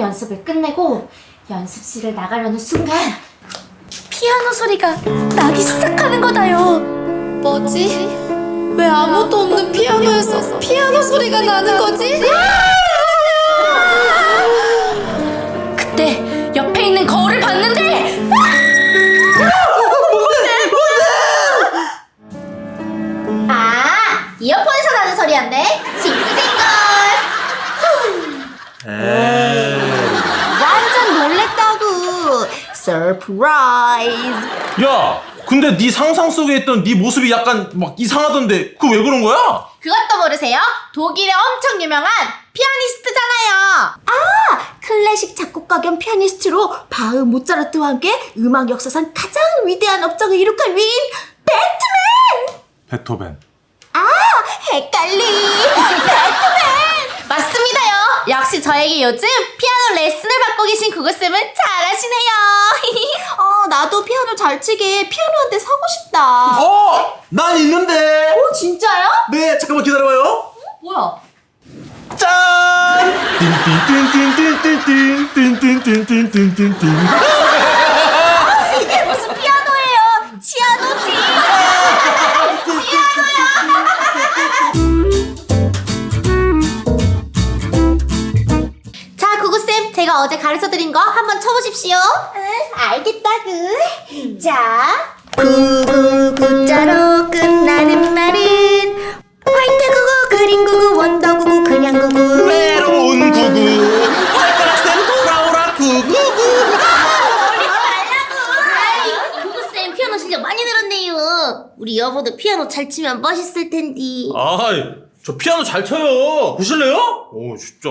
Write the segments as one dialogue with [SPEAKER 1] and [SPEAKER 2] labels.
[SPEAKER 1] 연습을 끝내고 연습실을 나가려는 순간 피아노 소리가 나기 시작하는 거다요.
[SPEAKER 2] 뭐지? 왜 아무도 없는 피아노에서 피아노 소리가 나는 거지?
[SPEAKER 1] 그때 옆에 있는 거울을 봤는데 아 이어폰에서 나는 소리한데 징글징글. 서프라이즈.
[SPEAKER 3] 야, 근데 네 상상 속에 있던 네 모습이 약간 막 이상하던데 그 왜 그런 거야?
[SPEAKER 1] 그것도 모르세요? 독일의 엄청 유명한 피아니스트잖아요. 아, 클래식 작곡가 겸 피아니스트로 바흐, 모차르트와 함께 음악 역사상 가장 위대한 업적을 이룩한 위인 배트맨.
[SPEAKER 3] 베토벤.
[SPEAKER 1] 아, 헷갈리. 배트맨. 맞습니다요. 역시 저에게 요즘 피아노 레슨을 받고 계신 구구쌤은 잘하시네요. 어, 나도 피아노 잘 치게 피아노 한 대 사고 싶다.
[SPEAKER 3] 어! 난 있는데!
[SPEAKER 1] 오, 진짜야?
[SPEAKER 3] 네, 잠깐만 기다려봐요.
[SPEAKER 1] 뭐야?
[SPEAKER 3] 짠!
[SPEAKER 1] 어제 가르쳐 드린 거 한번 쳐보십시오. 응, 알겠다구. 자, 구구구자로 끝나는 말은 화이트 구구, 그린 구구, 원더 구구, 그냥 구구.
[SPEAKER 3] 외로운 구구 활가락쌤 돌아오라 구구구
[SPEAKER 1] 아, 우리 여보도 피아노 잘 치면 멋있을 텐데.
[SPEAKER 3] 아, 저 피아노 잘 쳐요 보실래요? 오 진짜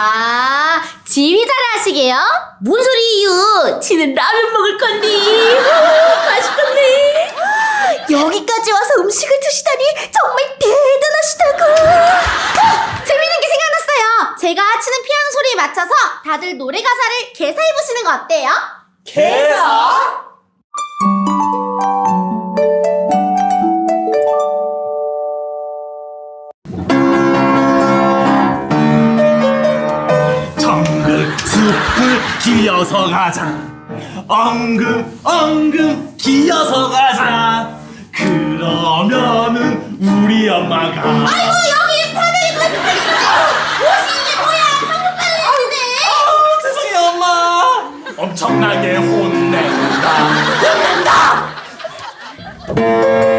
[SPEAKER 2] 아,
[SPEAKER 1] 지휘자를 하시게요?
[SPEAKER 2] 뭔 소리예요? 지는 라면 먹을 건데. 맛있겠네.
[SPEAKER 1] 여기까지 와서 음식을 드시다니 정말 대단하시다고. 어, 재밌는 게 생각났어요. 제가 치는 피아노 소리에 맞춰서 다들 노래 가사를 개사해 보시는 거 어때요?
[SPEAKER 3] 개사? 기어서 가자. 엉금 엉금 기어서 가자. 그러면은 우리 엄마가
[SPEAKER 1] 아이고 여기 파벨이 그래서 옷이 이게 뭐야? 방금 빨래했는데.
[SPEAKER 3] 아, 죄송해요 엄마. 엄청나게 혼낸다.
[SPEAKER 2] 어젯밤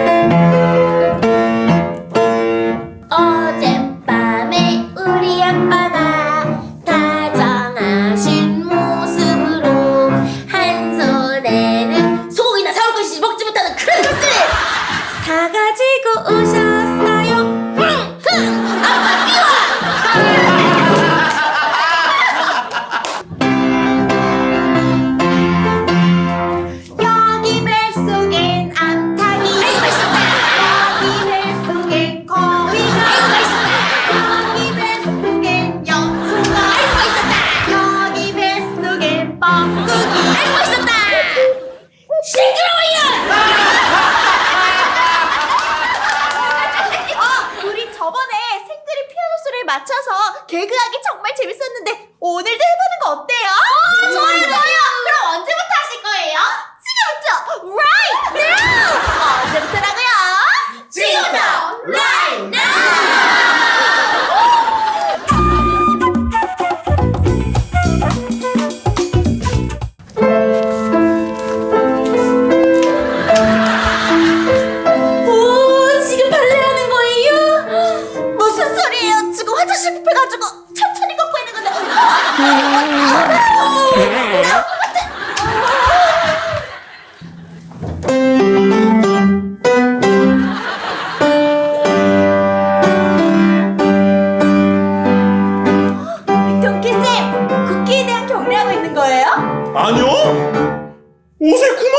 [SPEAKER 1] 맞춰서 개그하기 정말 재밌었는데 오늘도 해보는 거 어때요? 그래가지고 천천히 걷고 있는 건데 동기쌤, 국기에
[SPEAKER 2] 대한 경례하고 있는 거예요?
[SPEAKER 1] 아니요? 옷에 구멍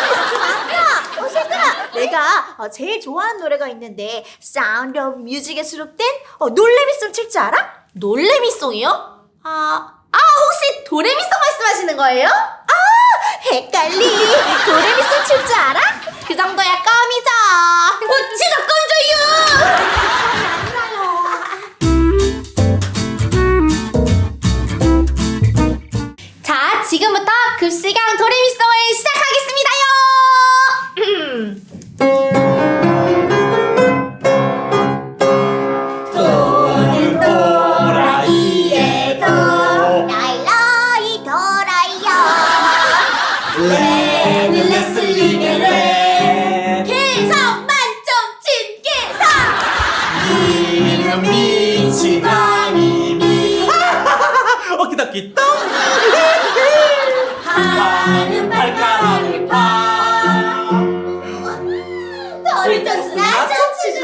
[SPEAKER 1] 건데 좋아하는 노래가 있는데 사운드 오브 뮤직에 수록된 어, 놀래미송 칠줄 알아? 놀래미송이요? 아, 아 혹시 도레미송 말씀하시는 거예요? 아 헷갈리 도레미송 칠줄 알아? 그 정도야 껌 도리토스나 쫓치지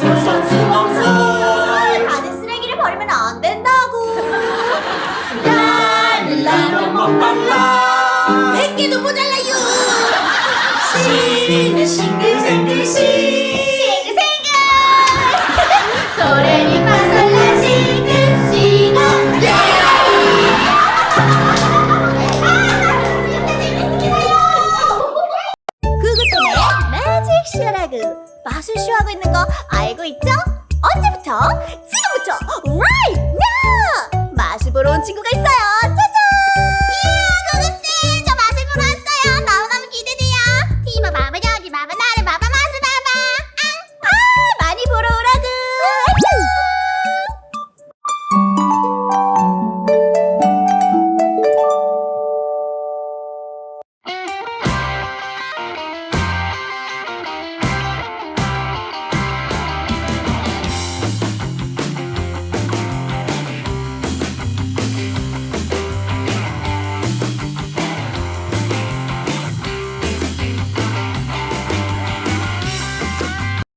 [SPEAKER 3] 솔솔솔솔솔솔
[SPEAKER 1] 다른 쓰레기를 버리면 안 된다고.
[SPEAKER 3] 나는 라면 먹방라
[SPEAKER 1] 백 개도 모자라요.
[SPEAKER 3] 시리는 싱글생글 시
[SPEAKER 1] 생글 도레미파 매직 슈라그 마술 쇼하고 있는 거 알고 있죠? 언제부터? 지금부터 right now! 마술 보러 온 친구가 있어요.